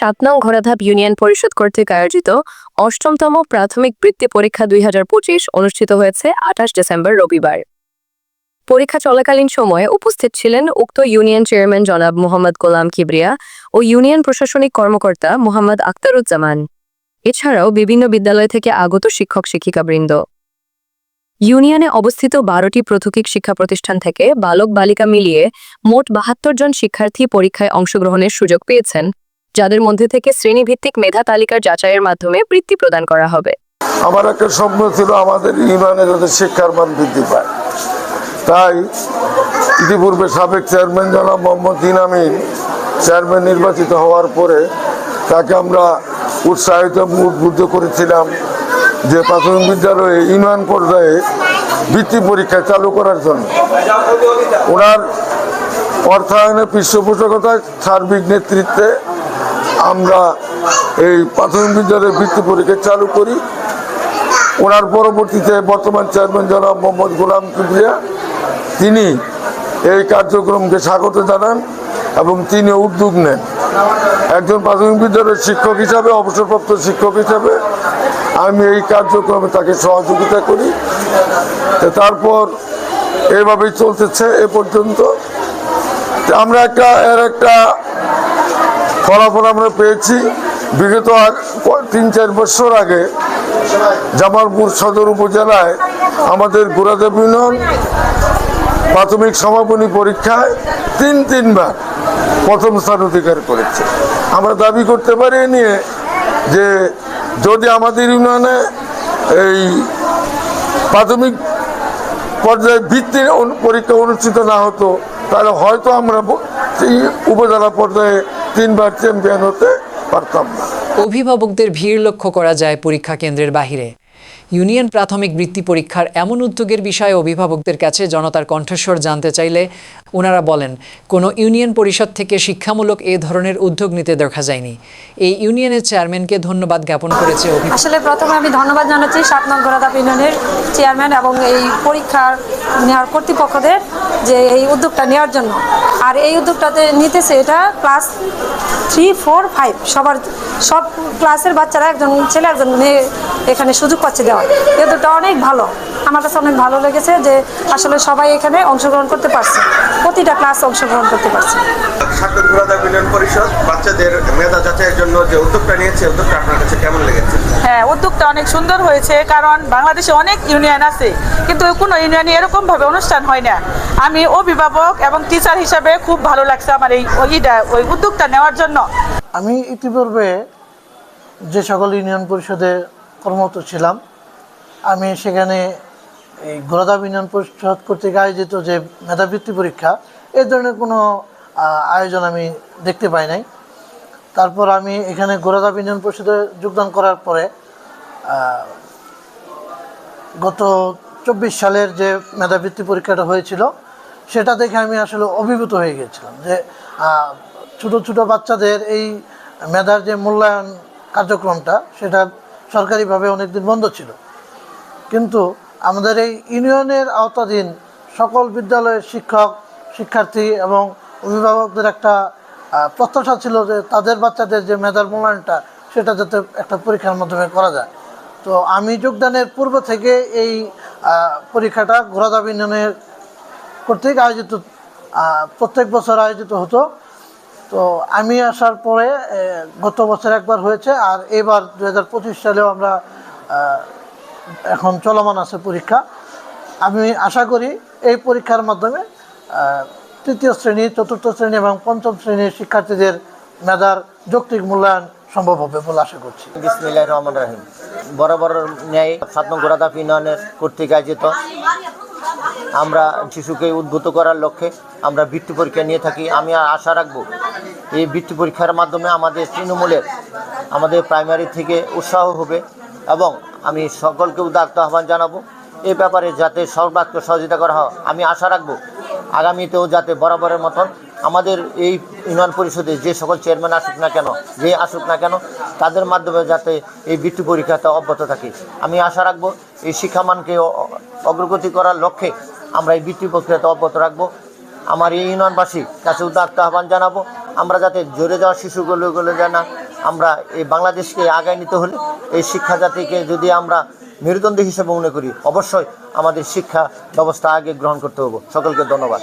সাত নং ঘোড়াধাপ ইউনিয়ন পরিষদ কর্তৃক আয়োজিত অষ্টমতম প্রাথমিক বৃত্তি পরীক্ষা দুই হাজার পঁচিশ অনুষ্ঠিত হয়েছে আঠাশ ডিসেম্বর রবিবার। পরীক্ষা চলাকালীন সময়ে উপস্থিত ছিলেন উক্ত ইউনিয়ন চেয়ারম্যান জনাব মোহাম্মদ গোলাম কিবরিয়া ও ইউনিয়ন প্রশাসনিক কর্মকর্তা মোহাম্মদ আক্তারুজ্জামান এছাড়াও বিভিন্ন বিদ্যালয় থেকে আগত শিক্ষক শিক্ষিকাবৃন্দ। ইউনিয়নে অবস্থিত বারোটি প্রথমিক শিক্ষা প্রতিষ্ঠান থেকে বালক বালিকা মিলিয়ে মোট বাহাত্তর জন শিক্ষার্থী পরীক্ষায় অংশগ্রহণের সুযোগ পেয়েছেন। যাদের মধ্যে থেকে শ্রেণীভিত্তিক মেধা তালিকার যাচাইয়ের মাধ্যমে বৃত্তি প্রদান করা হবে। আমার একটা স্বপ্ন ছিল আমাদের ইউনিয়নে যাতে শিক্ষার মান বৃদ্ধি পায়। তাই ইতিপূর্বে সাবেক চেয়ারম্যান জনাব মোহাম্মদ দিন আমিন চেয়ারম্যান নির্বাচিত হওয়ার পরে তাকে আমরা উৎসাহিত উদ্বুদ্ধ করেছিলাম যে প্রাথমিক বিদ্যালয়ে ইউনিয়ন পর্যায়ে বৃত্তি পরীক্ষা চালু করার জন্য। ওনার অর্থায়নে পৃষ্ঠপোষকতায় সার্বিক নেতৃত্বে আমরা এই প্রাথমিক বিদ্যালয়ের বৃত্তি পরীক্ষা চালু করি। ওনার পরবর্তীতে বর্তমান চেয়ারম্যান জনাব মোহাম্মদ গোলাম কিবরিয়া, তিনি এই কার্যক্রমকে স্বাগত জানান এবং তিনি উদ্যোগ নেন। একজন প্রাথমিক বিদ্যালয়ের শিক্ষক হিসাবে, অবসরপ্রাপ্ত শিক্ষক হিসাবে আমি এই কার্যক্রমে তাকে সহযোগিতা করি। তারপর এভাবেই চলতেছে এ পর্যন্ত। আমরা একটা, এর একটা ফলাফল আমরা পেয়েছি। বিগত তিন, চার বছর আগে জামালপুর সদর উপজেলায় আমাদের গোড়াদেব ইউনিয়ন প্রাথমিক সমাপনী পরীক্ষায় তিন, তিনবার প্রথম স্থান অধিকার করেছে। আমরা দাবি করতে পারি নিয়ে যে যদি আমাদের ইউনিয়নে এই প্রাথমিক পর্যায়ে ভিত্তির পরীক্ষা অনুষ্ঠিত না হতো, তাহলে হয়তো আমরা উপজেলা পর্যায়ে তিনবার চ্যাম্পিয়ন হতে পারতাম না। অভিভাবকদের ভিড় লক্ষ্য করা যায় পরীক্ষা কেন্দ্রের বাহিরে। ইউনিয়ন প্রাথমিক বৃত্তি পরীক্ষার এমন উদ্যোগের বিষয়ে অভিভাবকদের কাছে জনতার কণ্ঠস্বর জানতে চাইলে ওনারা বলেন, কোনো ইউনিয়ন পরিষদ থেকে শিক্ষামূলক এ ধরনের উদ্যোগ নিতে দেখা যায়নি। এই ইউনিয়নের চেয়ারম্যানকে ধন্যবাদ জ্ঞাপন করেছে আসলে প্রথমে আমি ধন্যবাদ জানাচ্ছি সাত নং ইউনিয়নের চেয়ারম্যান এবং এই পরীক্ষার নেওয়ার কর্তৃপক্ষদের যে এই উদ্যোগটা নেওয়ার জন্য। আর এই উদ্যোগটাতে নিতেছে এটা ক্লাস থ্রি, ফোর, ফাইভ সবার, সব ক্লাসের বাচ্চারা একজন ছেলে একজন মেয়ে এখানে সুযোগ পাচ্ছে দেওয়ার। এই উদ্যোগটা অনেক ভালো। আমার কাছে অনেক ভালো লেগেছে যে আসলে সবাই এখানে অংশগ্রহণ করতে পারছে। প্রতিটা ক্লাস অংশগ্রহণ করতে পারছে। সাতন ঘোড়াদা পরিষদ বাচ্চাদের মেধা যাচাইয়ের জন্য যে উদ্যোগটা নিয়েছে উদ্যোগটা আপনার কাছে কেমন লেগেছে? হ্যাঁ উদ্যোগটা অনেক সুন্দর হয়েছে কারণ বাংলাদেশে অনেক ইউনিয়ন আছে কিন্তু কোনো ইউনিয়নে এরকম ভাবে অনুষ্ঠান হয় না। আমি অভিভাবক এবং টিচার হিসাবে খুব ভালো লাগছে আমার এই ওইটা ওই উদ্যোগটা নেওয়ার জন্য। আমি ইতিপূর্বে যে সকল ইউনিয়ন পরিষদে কর্মরত ছিলাম আমি সেখানে এই গোলাদাব ইউনিয়ন পরিষদ কর্তৃক আয়োজিত যে মেধাবৃত্তি পরীক্ষা এই ধরনের কোনো আয়োজন আমি দেখতে পাই নাই। তারপর আমি এখানে গোলাদাব ইউনিয়ন পরিষদে যোগদান করার পরে গত চব্বিশ সালের যে মেধাবৃত্তি পরীক্ষাটা হয়েছিল, সেটা দেখে আমি আসলে অভিভূত হয়ে গেছিলাম যে ছোট ছোট বাচ্চাদের এই মেধার যে মূল্যায়ন কার্যক্রমটা, সেটা সরকারিভাবে অনেকদিন বন্ধ ছিল। কিন্তু আমাদের এই ইউনিয়নের আওতাধীন সকল বিদ্যালয়ের শিক্ষক, শিক্ষার্থী এবং অভিভাবকদের একটা প্রত্যাশা ছিল যে তাদের বাচ্চাদের যে মেধার মূল্যায়নটা, সেটা যাতে একটা পরীক্ষার মাধ্যমে করা যায়। তো আমি যোগদানের পূর্ব থেকে এই পরীক্ষাটা ঘোড়াদাব ইউনিয়নের কর্তৃক আয়োজিত প্রত্যেক বছর আয়োজিত হতো। তো আমি আসার পরে গত বছর একবার হয়েছে, আর এবার দু হাজার পঁচিশ সালেও আমরা এখন চলমান আছে পরীক্ষা। আমি আশা করি এই পরীক্ষার মাধ্যমে তৃতীয় শ্রেণি, চতুর্থ শ্রেণি এবং পঞ্চম শ্রেণির শিক্ষার্থীদের মেধার যৌক্তিক মূল্যায়ন সম্ভব হবে বলে আশা করছি। বিসমিল্লাহ রহমান রাহিম। বরাবর ন্যায় সাত নং গোড়াদাপ ইউনিয়নের কর্তৃক আয়োজিত আমরা শিশুকে উদ্ভূত করার লক্ষ্যে আমরা বৃত্তি পরীক্ষা নিয়ে থাকি। আমি আশা রাখব এই বৃত্তি পরীক্ষার মাধ্যমে আমাদের তৃণমূলের, আমাদের প্রাইমারি থেকে উৎসাহ হবে। এবং আমি সকলকে উদাত্ত আহ্বান জানাব। এ ব্যাপারে যাতে সর্বাত্মক সহযোগিতা করা হয়, আমি আশা রাখব আগামীতেও যাতে বরাবরের মতন আমাদের এই ইউনিয়ন পরিষদে যে সকল চেয়ারম্যান আসুক না কেন, যে আসুক না কেন, তাদের মাধ্যমে যাতে এই বৃত্তি পরীক্ষাটা অব্যাহত থাকে। আমি আশা রাখব এই শিক্ষামানকে অগ্রগতি করার লক্ষ্যে আমরা এই বৃত্তি প্রক্রিয়াটা অব্যাহত রাখব। আমার এই ইউনিয়নবাসী কাছে উদাত্ত আহ্বান জানাব। আমরা যাতে জোরে যাওয়া শিশুগুলো গুলো যেন আমরা এই বাংলাদেশকে আগায় নিতে হলে এই শিক্ষা জাতিকে যদি আমরা মেরুদণ্ড হিসেবে মনে করি, অবশ্যই আমাদের শিক্ষা ব্যবস্থা আগে গ্রহণ করতে হব। সকলকে ধন্যবাদ।